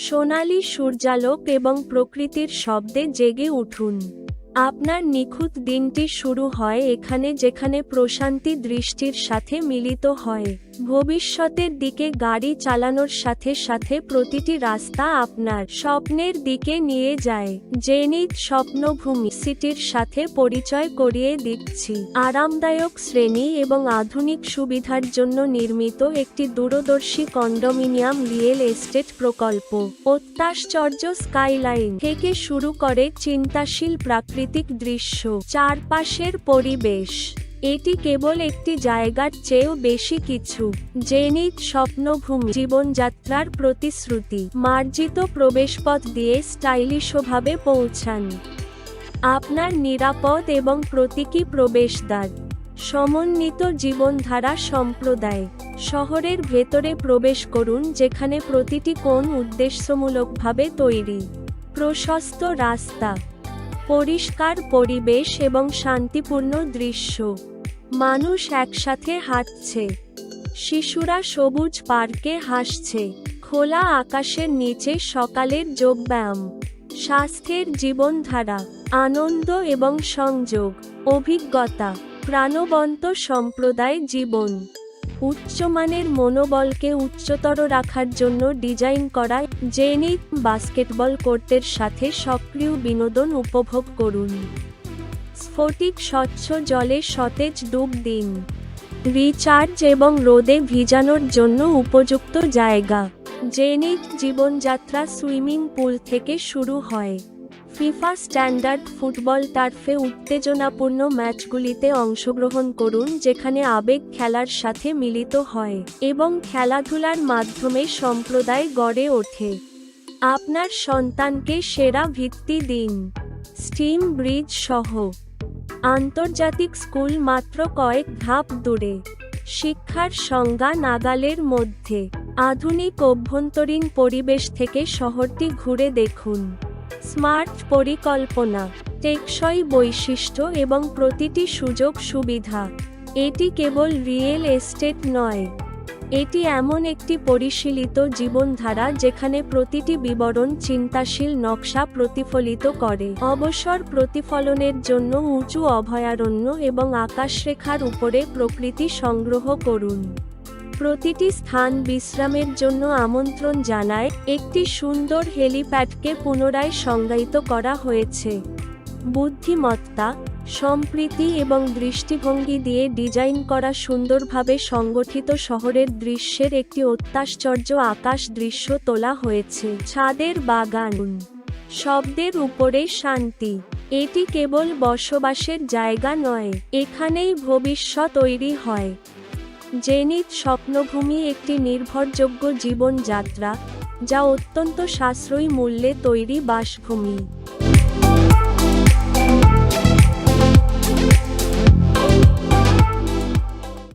সোনালি সূর্যালোক এবং প্রকৃতির শব্দে জেগে উঠুন। আপনার নিখুঁত দিনটি শুরু হয় এখানে যেখানে প্রশান্তি দৃষ্টির সাথে মিলিত হয়। ভবিষ্যতের দিকে গাড়ি চালানোর সাথে সাথে প্রতিটি রাস্তা আপনার স্বপ্নের দিকে নিয়ে যায়। জেনিত স্বপ্নভূমি সিটির সাথে পরিচয় করিয়ে দিচ্ছি। আরামদায়ক শ্রেণি এবং আধুনিক সুবিধার জন্য নির্মিত একটি দূরদর্শী কন্ডোমিনিয়াম রিয়েল এস্টেট প্রকল্প। অত্যাশ্চর্য স্কাইলাইন থেকে শুরু করে চিন্তাশীল প্রাকৃতিক দৃশ্য। চারপাশের পরিবেশ এটি কেবল একটি জায়গার চেয়েও বেশি কিছু, জেনিত স্বপ্নভূমি, জীবনযাত্রার প্রতিশ্রুতি, মার্জিত প্রবেশপথ দিয়ে স্টাইলিশভাবে পৌঁছান। আপনার নিরাপদ এবং প্রতীকী প্রবেশদ্বার, সমন্বিত জীবনধারা সম্প্রদায়, শহরের ভেতরে প্রবেশ করুন যেখানে প্রতিটি কোণ উদ্দেশ্যমূলকভাবে তৈরি। প্রশস্ত রাস্তা পরিষ্কার পরিবেশ এবং শান্তিপূর্ণ দৃশ্য। মানুষ একসাথে হাঁটছে। শিশুরা সবুজ পার্কে হাসছে। খোলা আকাশের নিচে সকালের যোগব্যায়াম। স্বাস্থ্যের জীবনধারা, আনন্দ এবং সংযোগ, অভিজ্ঞতা, প্রাণবন্ত সম্প্রদায় জীবন। উচ্চমানের মনোবলকে উচ্চতর রাখার জন্য ডিজাইন করা জেনিত বাস্কেটবল কোর্টের সাথে সক্রিয় বিনোদন উপভোগ করুন। স্ফটিক স্বচ্ছ জলে সতেজ ডুব দিন। রিচার্জ এবং রোদে ভিজানোর জন্য উপযুক্ত জায়গা। জেনিক জীবনযাত্রা সুইমিং পুল থেকে শুরু হয়। ফিফা স্ট্যান্ডার্ড ফুটবল টার্ফে উত্তেজনাপূর্ণ ম্যাচগুলিতে অংশগ্রহণ করুন যেখানে আবেগ খেলার সাথে মিলিত হয় এবং খেলাধুলার মাধ্যমে সম্প্রদায় গড়ে ওঠে। আপনার সন্তানকে সেরা ভিত্তি দিন। স্টিম ব্রিজ সহ। আন্তর্জাতিক স্কুল মাত্র কয়েক ধাপ দূরে। শিক্ষার সংজ্ঞা নাগালের মধ্যে। আধুনিক অভ্যন্তরীণ পরিবেশ থেকে শহরটি ঘুরে দেখুন। স্মার্ট পরিকল্পনা, টেকসই বৈশিষ্ট্য এবং প্রতিটি সুযোগ সুবিধা। এটি কেবল রিয়েল এস্টেট নয়। এটি এমন একটি পরিশীলিত জীবনধারা যেখানে প্রতিটি বিবরণ চিন্তাশীল নকশা প্রতিফলিত করে। অবসর প্রতিফলনের জন্য উঁচু অভয়ারণ্য এবং আকাশরেখার উপরে প্রকৃতি সংগ্রহ করুন। প্রতিটি স্থান বিশ্রামের জন্য আমন্ত্রণ জানায়, একটি সুন্দর হেলিপ্যাডকে পুনরায় সংজ্ঞায়িত করা হয়েছে। বুদ্ধিমত্তা, সম্প্রীতি এবং দৃষ্টিভঙ্গি দিয়ে ডিজাইন করা সুন্দরভাবে সংগঠিত শহরের দৃশ্যের একটি অত্যাশ্চর্য আকাশ দৃশ্য তোলা হয়েছে। ছাদের বাগান। শব্দের উপরে শান্তি। এটি কেবল বসবাসের জায়গা নয়, এখানেই ভবিষ্যৎ তৈরি হয়। জেনিত স্বপ্নভূমি একটি নির্ভরযোগ্য জীবনযাত্রা যা অত্যন্ত সাশ্রয়ী মূল্যে তৈরি বাসভূমি।